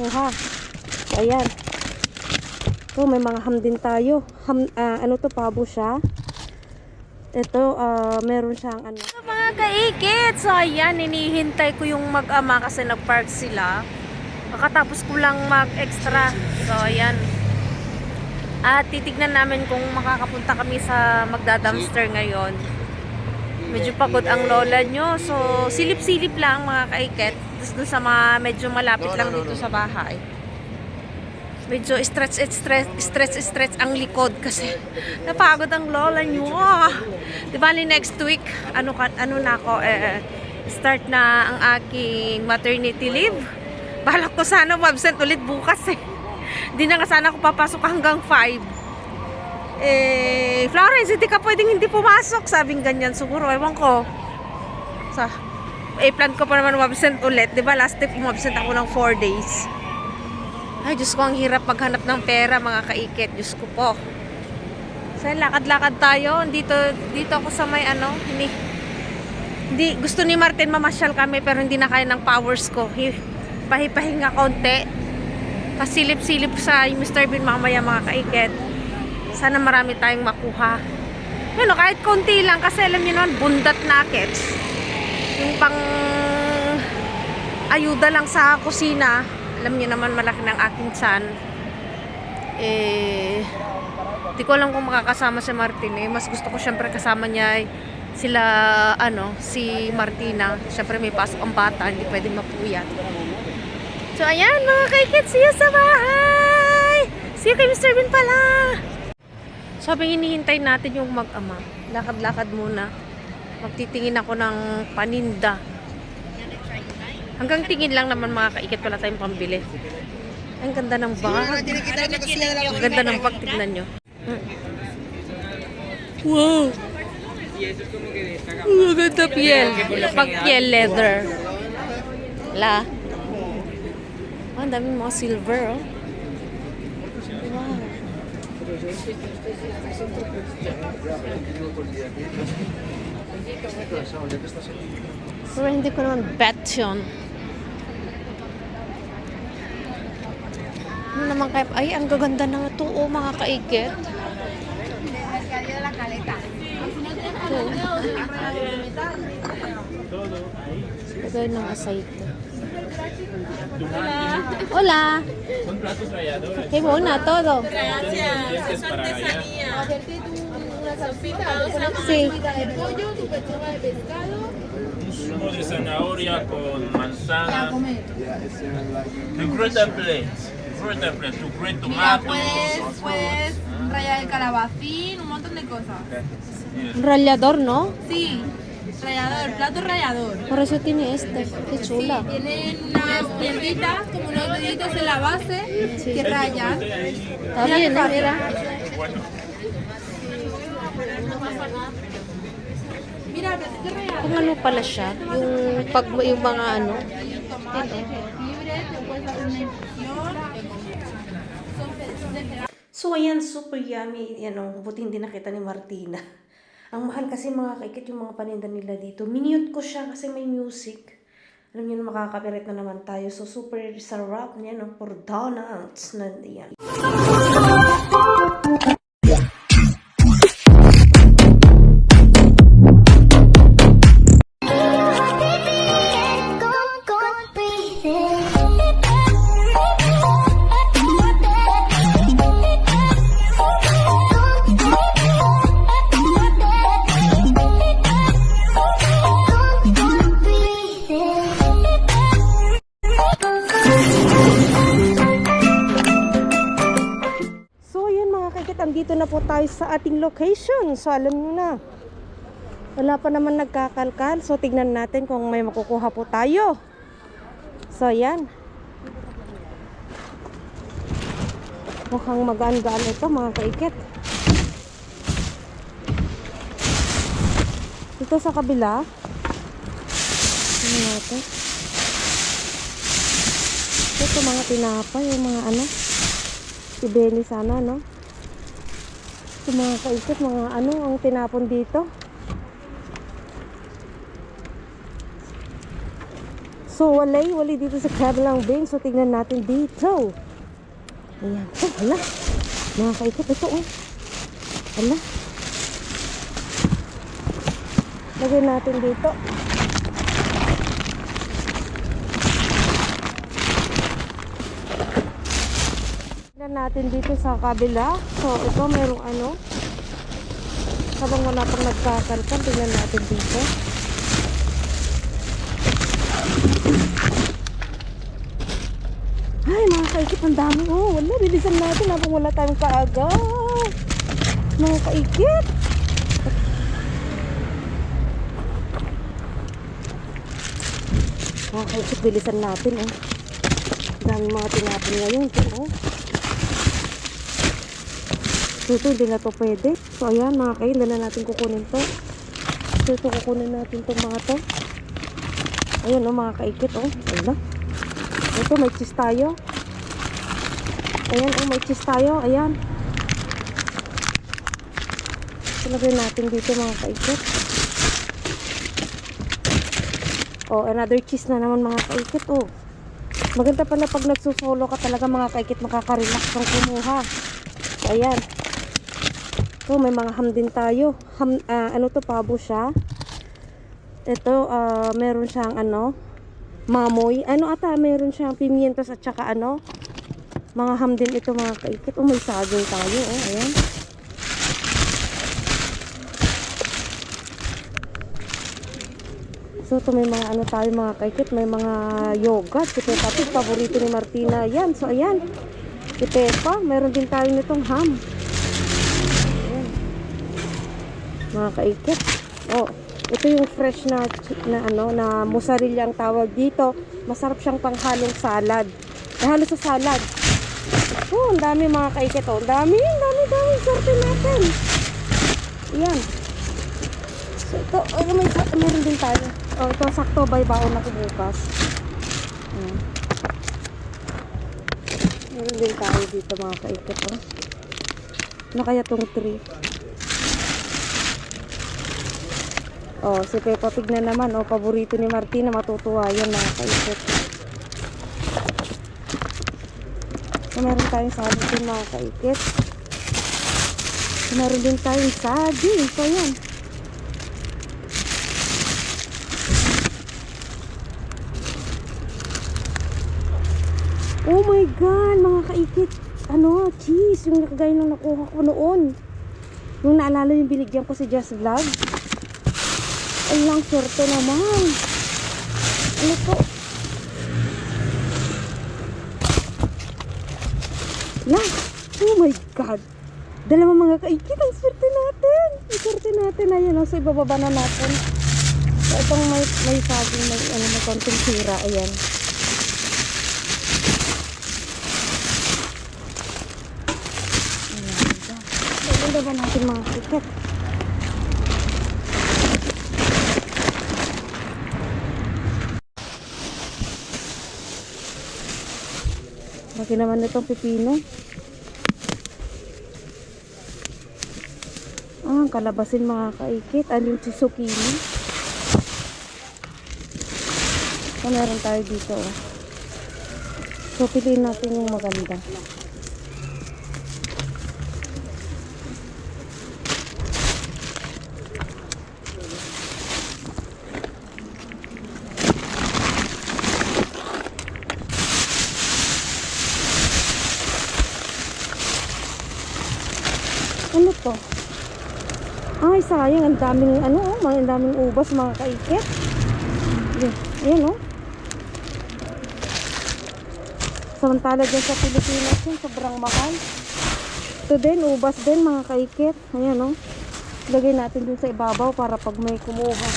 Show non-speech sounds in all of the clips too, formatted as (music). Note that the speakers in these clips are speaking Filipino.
manguha. So, ayan. So, may mga ham din tayo. Ham, ah, ano to, pabo siya. Ito, ah, meron siyang ano. Mga kaikit! So ayan, hinihintay ko yung mag-ama kasi nag-park sila. Kakatapos ko lang mag-extra. So ayan. At titignan namin kung makakapunta kami sa magda-dumpster ngayon. Medyo pagod ang lola nyo. So silip-silip lang mga kaikit. Tapos dun sa mga medyo malapit lang dito sa bahay. Medyo stretch and stretch, stretch, stretch ang likod kasi (laughs) napagod ang lola nyo. Ah. Di ba next week, ano, ka, ano na ako, eh, start na ang aking maternity leave. Balak ko sana absent ulit bukas eh. (laughs) Di na nga sana ako papasok hanggang 5. Eh, Florence, hindi ka pwedeng hindi pumasok. Sabing ganyan siguro, ewan ko. Sa, eh, plan ko pa naman umabsent ulit. Di ba last trip umabsent ako ng 4 days. Ay, Diyos ko, ang hirap maghanap ng pera, mga kaikit. Diyos ko po. So, lakad-lakad tayo. Dito, dito ako sa may ano, hindi, hindi, gusto ni Martin mamasyal kami pero hindi na kaya ng powers ko. Hi, pahipahinga konti. Pasilip-silip sa Mr. Bean mamaya mga kaikit. Sana marami tayong makuha. Ano, kahit konti lang kasi alam niyo naman, bundat nuggets. Yung pang ayuda lang sa kusina. Alam niyo naman malaki ng aking tiyan. Eh, Di ko alam kung makakasama si Martin eh. Mas gusto ko syempre kasama niya ay sila, ano, si Martina. Syempre may pasok ang bata, hindi pwedeng mapuyat. So ayan mga kaikit, see you sa bahay! See you kay Mr. Bean pala! Sabi hinihintay natin yung mag-ama. Lakad-lakad muna. Magtitingin ako ng paninda. Hanggang tingin lang naman mga kaikit wala tayong pambili. Ang ganda ng bag. Ang ganda ng bag, tignan nyo. Mm. Wow! Ang ganda piel. Pag piel leather. La. Oh, ang daming mga silver, oh. Wow. Hindi ko naman bet yun. Ano naman kaya? Ay, ang gaganda na ito, oh, mga kaikit. Lagay ng aceite. Hola. Son platos ralladores. Qué bona todo. Dientes para allá. Sí. Un zumo de zanahoria con manzana. Tu creta plate. Creta plate. Tu creta Mira, tomatos. puedes, puedes rallar el calabacín, un montón de cosas. Un rallador, ¿no? Sí, rallador, plato rallador. Por eso tiene este. Qué chula. Tienen unas piedritas, como unos deditos en la base, que rayan. Está bien, ¿eh? Kung ano pala siya, yung pag yung mga ano. So ayan, super yummy. Yan o, buti hindi nakita ni Martina. Ang mahal kasi mga kaikit yung mga paninda nila dito. Minute ko siya kasi may music. Alam niyo na makakapirit na naman tayo. So super sarap niya no, for donuts na yan. Location. So alam niyo na, wala pa naman nagkakalkal. So tignan natin kung may makukuha po tayo. So ayan. Mukhang magaan-gaan ito mga kaikit. Ito sa kabila. Ano natin? Ito mga tinapay, yung mga ano si Benny sana, no? Yung mga kaikit, mga ano, ang tinapon dito. So, walay, walay dito sa kabilang bin. So, tingnan natin dito. Ayan. Oh, hala. Mga kaikot, ito oh. Hala. Lagyan natin dito. Natin dito sa kabila. So, ito merong ano. Habang wala pang nagkakalkan, tingnan natin dito. Ay, mga kaikit, ang dami. Oh, wala, bilisan natin habang wala tayong kaaga. Mga kaikit. Mga kaikit, bilisan natin, oh. Ang daming mga tinapon ngayon, oh. So, ito, hindi na to pwede. So, ayan, mga kaikit, na natin kukunin to. So, ito, kukunin natin itong mga to. Ayan, oh, mga kaikit, oh. Ayun ito, may cheese tayo. Ayan, oh, may cheese tayo. Ayan. Ilagay natin dito mga kaikit. Oh, another cheese na naman mga kaikit. Oh. Maganda pala pag nagsusolo ka talaga mga kaikit, makaka-relax kang kumuha. So, ayan. So, may mga ham din tayo. Ham, ah, ano to, pabo siya. Ito, ah, meron siyang ano, mamoy. Ano ata, meron siyang pimientos at saka ano, mga ham din ito mga kaikit. Oh, may saging tayo. Oh, ayan. So, ito may mga ano tayo mga kaikit. May mga Peppa Pig, paborito ni Martina. Yan. So, ayan. Si Peppa, meron din tayo nitong ham. Mga kaikit. Oh, ito yung fresh na, na ano, na mozzarella ang tawag dito. Masarap siyang panghalong salad. Nahalo sa salad. Oh, ang dami mga kaikit. Oh, ang dami, ang dami, dami. Sorte natin. Ayan. So, ito, ano, may, meron din tayo. Oh, ito, sakto, bay baon ako bukas. Ayan. Meron din tayo dito mga kaikit. Oh. Ano kaya tong tree? Oh, si Peppa Pig na naman. Oh, paborito ni Martina. Matutuwa yan mga kaikit. So, meron tayong saging din mga kaikit. So, meron din tayong saging. So, yan. Oh my God, mga kaikit. Ano, cheese. Yung nakagaya nung nakuha ko noon. Yung naalala yung binigyan ko si Just Vlog. Ay lang, swerte naman. Ano to? Lang! Oh my God! Dalawa mga kaikit, ang swerte natin! Ang swerte natin, ayan, oh, so ibababa na natin. So, itong may, may saging, may, ano, may konting sira, ayan. Ayan, ganda ba natin mga kaikit? Laki naman itong pipino. Ah, kalabasin mga kaikit. Ano yung zucchini? So, meron tayo dito. Oh. So, piliin natin yung maganda. Ano to? Ay, sayang. Ang daming, ano, oh, ang daming ubas, mga kaikit. Ayan, ayan oh. Samantala dyan sa Pilipinas yun, sobrang mahal. Ito din, ubas din, mga kaikit. Ayan oh. Lagay natin dun sa ibabaw para pag may kumuha.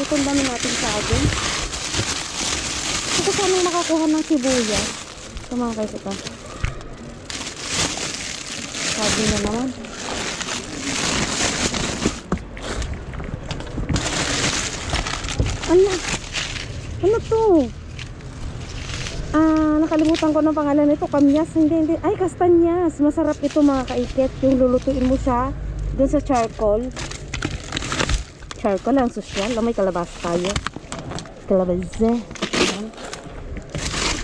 Dami natin sa atin. Ito sana makakuha ng sibuyas. Ito mga kaikit ah. Sabi na naman. Ano? Ano to? Ah, nakalimutan ko ng pangalan nito. Kamyas. Hindi, hindi. Ay, kastanyas. Masarap ito mga kaikit. Yung lulutuin mo siya dun sa charcoal. Charcoal ang sosyal. May kalabas tayo. Kalabas. Ayan.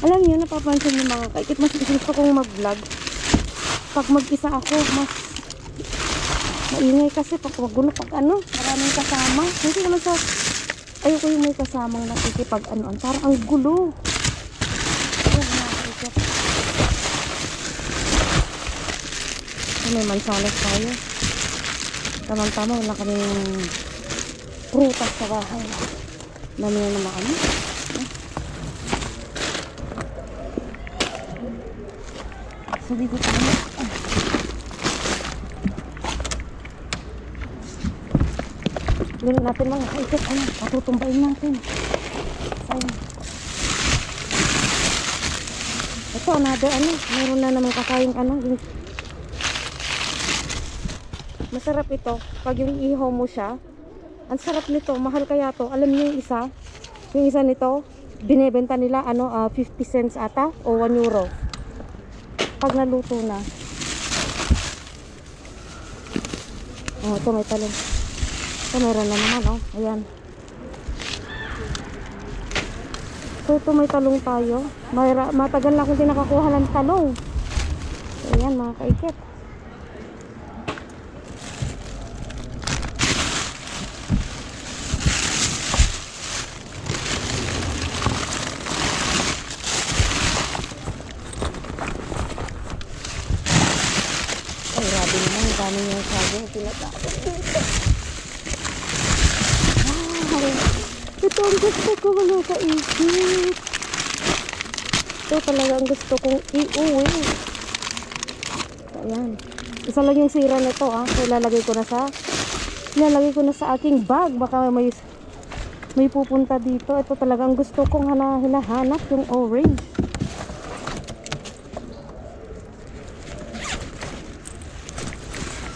Alam niyo, napapansin niyo mga kaikit, mas gusto kong mag-vlog. Pag mag-isa ako, mas maingay kasi pag magulo pag ano, maraming kasama. Hindi naman sa, ayoko yung may kasamang nakikipag ano, parang ang gulo. Ayan mga kaikit. So, may mansanas tayo. Tamang-tama, wala kaming prutas sa bahay. Dami na naman kami. So, dito tayo. Ah. Ganun natin mga kaikit. Ano, patutumbayin natin. Ayun. Ito, another ano. Meron na naman kakayang ano. Yung Masarap ito. Pag yung ihaw mo siya, ang sarap nito. Mahal kaya to. Alam niyo yung isa? Yung isa nito, binebenta nila ano, ah, 50 cents ata o 1 euro. Pag naluto na. Oh, ito may talong. Ito meron na naman, oh. Ayan. So, ito may talong tayo. Mayra, matagal na akong nakakuha ng talong. Ayan, mga kaikit. Ay, grabe naman. Dami yung saging tinatapos dito. Ay, ito ang gusto ko mga kaisip. Ito talaga ang gusto kong iuwi. Ayan. Isa lang yung sira nito ah. So, ilalagay ko na sa ilalagay ko na sa aking bag. Baka may may pupunta dito. Ito talaga ang gusto kong hana, hinahanap yung orange.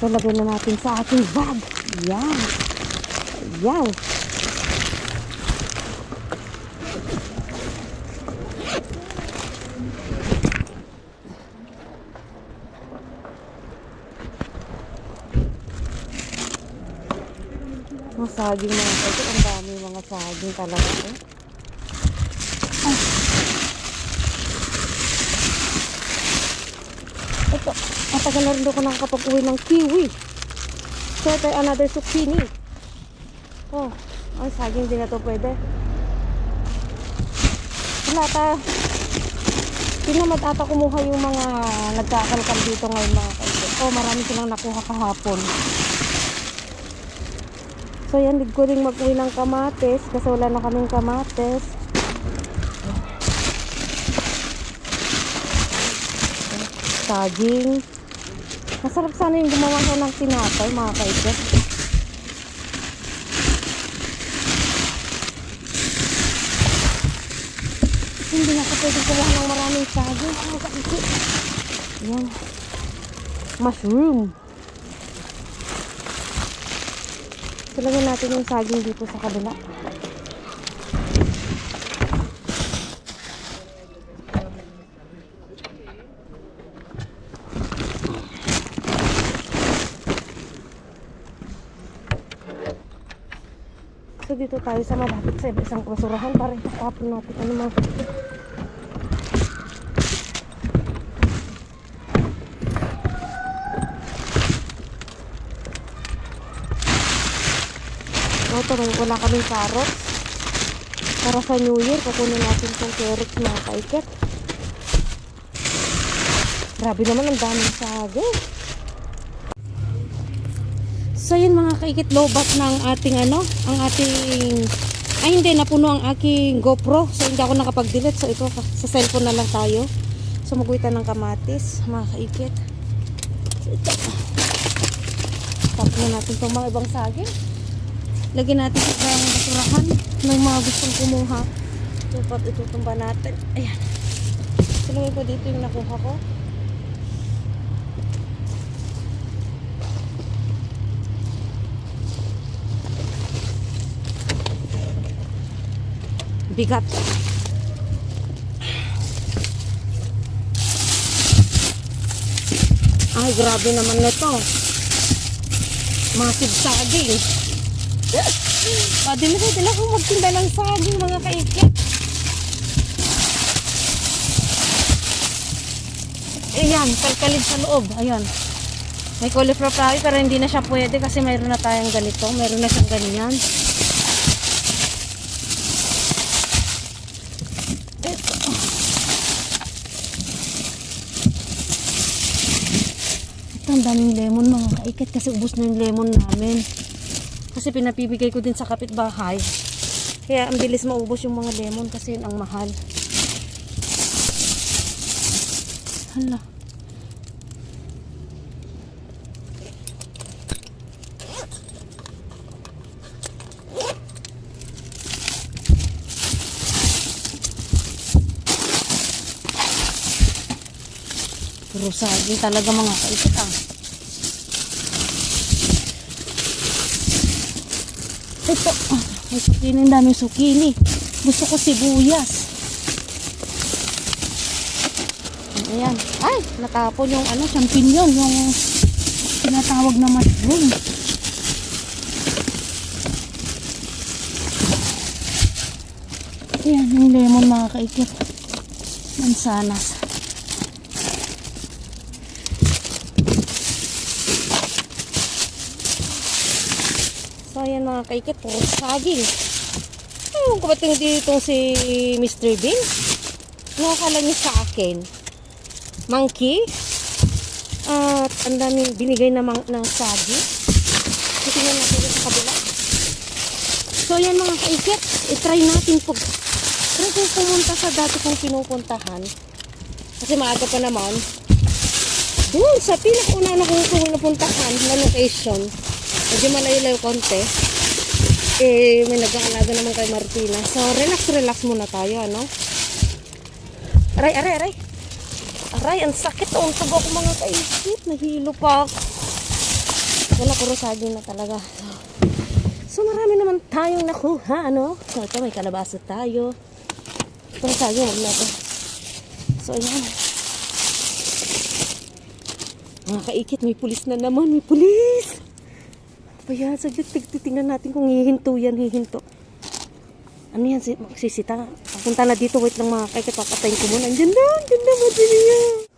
So, lagay na natin sa ating bag. Yan. Yan. Saging mga kasi ang dami mga saging talaga eh. Ay. Ito, matagal na rin ako nakakapag-uwi ng kiwi. So, ito another zucchini. Oh, ay saging din na to pwede. Wala ta. Tinamad ata kumuha yung mga nagkakalkal dito ngayon mga kaibigan. Oh, marami silang nakuha kahapon. So yan, need ko rin mag-uwi ng kamates kasi wala na kaming kamates. Saging. Masarap sana yung gumawa ko ng tinapay, mga kaibigan. Hindi na ako pwede kumuha ng maraming saging. Yan. Mushroom. Talagyan natin yung saging dito sa kabila. So dito tayo sa malapit sa isang basurahan para itapon natin ano mga kapatid. Ito, wala kaming carrots. Para sa New Year, kukunin natin itong carrots mga kaiket. Grabe naman, ang daming saging. So yun mga kaikit lobat ng ating ano, ang ating ay hindi napuno ang aking GoPro. So hindi ako nakapag-delete. So ito sa cellphone na lang tayo. So magwitan ng kamatis, mga kaikit. So ito. Tapos na natin itong mga ibang saging. Lagyan natin sa ibang basurahan ng mga gustong kumuha. Dapat itutumba natin. Ayan. Lagay ko dito yung nakuha ko. bigat. Ay, grabe naman nito. Massive saging. Ah, Madali na sila kung magtinda ng saging mga kaikit. Ayan, kalkalib sa loob. Ayan. May cauliflower tayo pero hindi na siya pwede kasi mayroon na tayong ganito. Mayroon na siyang ganyan. Ito. Ito ang daming lemon mga kaikit kasi ubos na yung lemon namin. Kasi pinapibigay ko din sa kapitbahay. Kaya ang bilis maubos yung mga lemon kasi yun ang mahal. Hala. Puro saging talaga mga kaikit ah. Ito, ah, may sukini, ang daming sukini. Gusto ko sibuyas. Ayan. Ay, natapon yung ano, champignon, yung tinatawag na mushroom. Ayan, yung lemon mga kaikit. Mansanas. So, ayan mga kaikit, puro saging. Ewan ko itong si Mr. Bean? Nakakala niya sa akin. Monkey. At ang daming binigay na, na saging. Tingnan natin sa kabila. So, ayan mga kaikit. I-try natin po. Try kong pumunta sa dati kong pinupuntahan. Kasi maaga pa naman. Doon, sa pinakauna na kong pinupuntahan na location. Medyo malayo-layo konti. Eh, may nag-aalaga naman kay Martina. So, relax-relax muna tayo, ano? Aray, aray, aray. Aray, ang sakit. Untog ako mga kaisip. Nahilo pa ako. Wala, puro saging na talaga. So, marami naman tayong nakuha, ano? So, ito, may kalabasa tayo. Puro saging, huwag na ito. So, ayan. Mga kaikit, may pulis na naman. May pulis! Kaya saglit, titingnan natin kung hihinto yan, hihinto. Ano yan, si, magsisita. Papunta na dito, wait lang mga kaikit, papatayin ko muna. Andyan na, andyan na, madali.